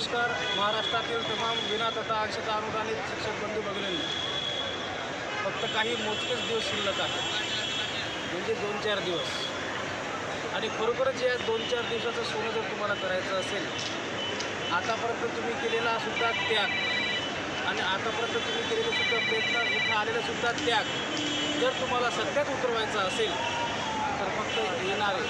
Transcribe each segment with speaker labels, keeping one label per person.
Speaker 1: नमस्कार. महाराष्ट्रातील तमाम विना तथा अंशतः अनुदानित शिक्षक बंधू भगिनींनो फक्त काही मोजकेच दिवस शिल्लक आहेत. म्हणजे दोन चार दिवस. आणि खरोखरच या दोन चार दिवसाचं सोनं जर तुम्हाला करायचं असेल आतापर्यंत तुम्ही केलेला सुद्धा त्याग आणि आतापर्यंत तुम्ही केलेले सुद्धा प्रयत्न इथं आलेला सुद्धा त्याग जर तुम्हाला सत्यात उतरवायचा असेल तर फक्त येणारे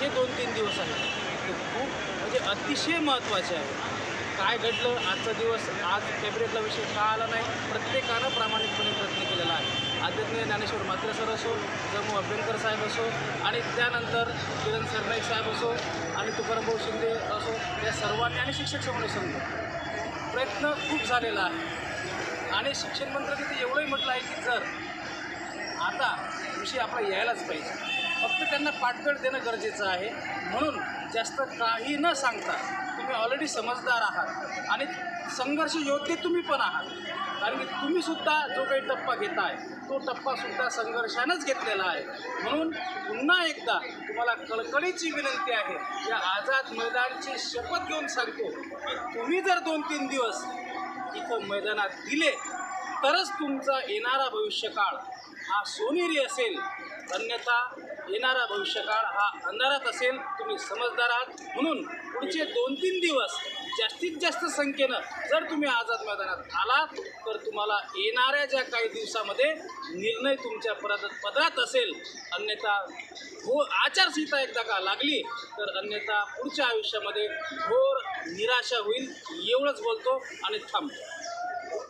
Speaker 1: जे दोन तीन दिवस आहेत खूप म्हणजे अतिशय महत्त्वाचे आहे. काय घडलं? आजचा दिवस आज कॅबिनेटला विषय का आला नाही? प्रत्येकानं प्रामाणिकपणे प्रयत्न केलेला आहे. आदरणीय ज्ञानेश्वर मात्रे सर असो जमू अभ्यंकर साहेब असो आणि त्यानंतर किरण सरनाईक साहेब असो आणि तुकारामभाऊ शिंदे असो या सर्वांनी आणि शिक्षक समन्वय संघ. प्रयत्न खूप झालेला आहे. आणि शिक्षण मंत्र्यांनी ते एवढंही म्हटलं आहे की जर आता विषय आपला यायलाच पाहिजे. फक्त त्यांना पाठबळ देणं गरजेचं आहे. म्हणून जास्त काही न सांगता तुम्ही ऑलरेडी समजदार आहात. आणि संघर्ष योद्धे तुम्ही पण आहात. कारण की तुम्हीसुद्धा जो काही टप्पा घेताय तो टप्पासुद्धा संघर्षानंच घेतलेला आहे. म्हणून पुन्हा एकदा तुम्हाला कळकळीची विनंती आहे या आझाद मैदानची शपथ घेऊन सांगतो की तुम्ही जर दोन तीन दिवस इथं मैदानात दिले तरच तुमचा येणारा भविष्यकाळ हा सोनेरी असेल. अन्यथा येणारा भविष्यकाळ हा अंधारात असेल तुम्ही समजदार आहात. म्हणून पुढचे दोन तीन दिवस जास्तीत जास्त संख्येनं जर तुम्ही आझाद मैदानात आलात तर तुम्हाला येणाऱ्या ज्या काही दिवसामध्ये निर्णय तुमच्या पदात पदरात असेल अन्यथा हो आचारसंहिता एकदा का लागली तर अन्यथा पुढच्या आयुष्यामध्ये घोर निराशा होईल. एवढंच बोलतो आणि थांबतो.